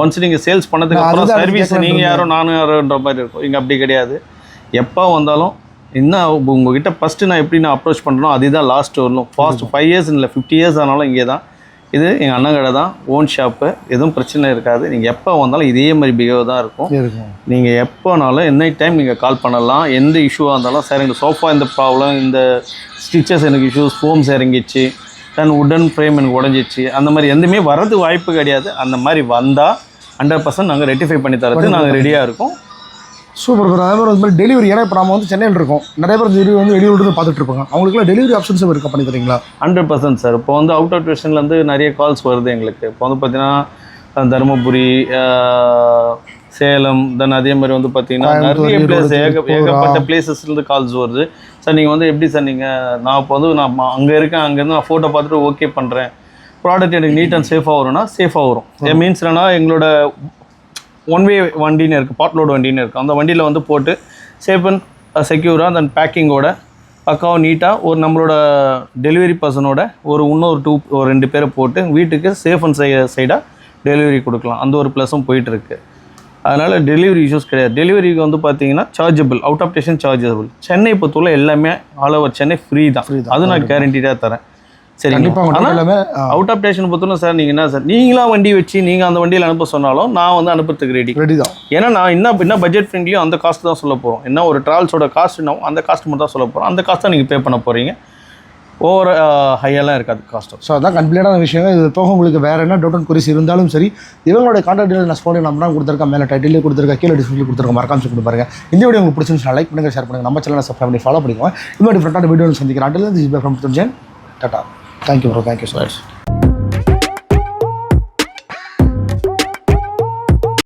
ஒன்ஸ் நீங்கள் சேல்ஸ் பண்ணதுக்கு அப்புறம் சர்வீஸ் நீங்கள் யாரோ நானும் யாரோன்ற மாதிரி இருக்கும். இங்கே அப்படி கிடையாது. எப்போ வந்தாலும் இன்னும் உங்ககிட்ட ஃபஸ்ட்டு நான் எப்படி நான் அப்ரோச் பண்ணுறோம் அதுதான் லாஸ்ட் வரணும். ஃபாஸ்ட் ஃபைவ் இயர்ஸ் இல்லை ஃபிஃப்டி இயர்ஸ் ஆனாலும் இங்கே தான் இது எங்கள் அண்ணன் கடை தான் ஓன் ஷாப்பு எதுவும் பிரச்சனை இருக்காது. நீங்கள் எப்போ வந்தாலும் இதே மாதிரி பிஹேவ் தான் இருக்கும். நீங்கள் எப்போனாலும் எனி டைம் நீங்கள் கால் பண்ணலாம். எந்த இஷ்யூவாக இருந்தாலும் சார் எங்களுக்கு சோஃபா இந்த ப்ராப்ளம் இந்த ஸ்டிச்சஸ் எனக்கு இஷ்யூஸ் ஃபோம்ஸ் இறங்கிச்சு தென் உடன் ஃப்ரேம் எனக்கு உடஞ்சிச்சு அந்த மாதிரி எதுவுமே வரது வாய்ப்பு கிடையாது. அந்த மாதிரி வந்தால் ஹண்ட்ரட் பர்சன்ட் நாங்கள் ரெட்டிஃபை பண்ணி தரது நாங்கள் ரெடியாக இருக்கோம். சூப்பர் ப்ரோ அதே மாதிரி டெலிவரி ஏன்னா இப்போ நம்ம வந்து சென்னையில் இருக்கோம். நிறைய பேர் டெலிவரி வந்து வெளியூர் இருந்து பார்த்துட்டு இருப்பாங்க அவங்களுக்குலாம் டெலிவரி ஆப்ஷன்ஸும் இருக்கா பண்ணி தரீங்களா? ஹண்ட்ரட் பர்சன்ட் சார் இப்போ வந்து அவுட் ஆஃப் ஸ்டேஷன்லேருந்து நிறைய கால்ஸ் வருது எங்களுக்கு. இப்போ வந்து பார்த்தீங்கன்னா தருமபுரி சேலம் தென் அதே மாதிரி வந்து பார்த்தீங்கன்னா நிறைய பிளேஸ் ஏக ஏகப்பட்ட பிளேசஸ்லேருந்து கால்ஸ் வருது. சார் நீங்கள் வந்து எப்படி சார் நீங்கள் நான் இப்போ வந்து நான் அங்கே இருக்கேன் அங்கேருந்து நான் ஃபோட்டோ பார்த்துட்டு ஓகே பண்ணுறேன் ப்ராடக்ட் எனக்கு நீட் அண்ட் சேஃபாக வரும்னா சேஃபாக வரும். மீன்ஸ் என்னன்னா எங்களோட ஒன் வே வண்டின்னு இருக்குது பாட் லோடு வண்டின்னு இருக்குது அந்த வண்டியில் வந்து போட்டு சேஃப் அண்ட் செக்யூராக தென் பேக்கிங்கோட பக்காவாக நீட்டாக ஒரு நம்மளோட டெலிவரி பர்சனோட ஒரு இன்னொரு டூ ஒரு ரெண்டு பேரை போட்டு வீட்டுக்கு சேஃப் அண்ட் சைடாக டெலிவரி கொடுக்கலாம். அந்த ஒரு ப்ளஸும் போயிட்டுருக்கு. அதனால் டெலிவரி இஷ்யூஸ் கிடையாது. டெலிவரிக்கு வந்து பார்த்தீங்கன்னா chargeable out of station chargeable Chennai பொறுத்தவரை எல்லாமே ஆல் ஓவர் சென்னை ஃப்ரீ தான். அது நான் கேரண்டிடாக தரேன். சரி கண்டிப்பாக அவுட் ஆஃப் ஸ்டேஷன் பொறுத்தவரை சார் நீங்கள் என்ன சார் நீங்களா வண்டி வச்சு நீங்கள் அந்த வண்டியில் அனுப்ப சொன்னாலும் நான் வந்து அனுப்புறதுக்கு ரெடி ரெடி தான். ஏன்னா நான் என்ன என்ன பட்ஜெட் ஃப்ரெண்ட்லியோ அந்த காஸ்ட் தான் சொல்ல போகிறோம் என்ன ஒரு ட்ராவல்ஸோட காஸ்ட் என்னவோ அந்த காஸ்ட் மட்டும் தான் சொல்ல போகிறோம் அந்த காஸ்ட் தான் நீங்கள் பே பண்ண போகிறீங்க ஓவர் ஹையெல்லாம் இருக்காது காஸ்ட்டும் ஸோ அதான் கம்ப்ளீட்டான விஷயம். இது போக உங்களுக்கு வேறு என்ன டவுட் அண்ட் குறிஸ் இருந்தாலும் சரி இவங்களோட கான்டாக்ட் நான் ஃபோன் நம்பர் கொடுத்துருக்கேன். மேலே டைட்டிலே கீழே டிஸ்பிளே கொடுத்துருக்கேன். மறக்காம சொல்லி பாருங்க. இந்த வீடியோ உங்களுக்கு பிடிச்சிருந்துச்சு லைக் பண்ணுங்க ஷேர் பண்ணுங்க. நம்ம சேனலை சப்ஸ்கிரைப் பண்ணி ஃபாலோ பண்ணிக்கோங்க. இன்னொரு டிஃப்ரெண்டான வீடியோ சந்திக்கிறேன். அட்டில் from Durjan tata thank you bro thank you so much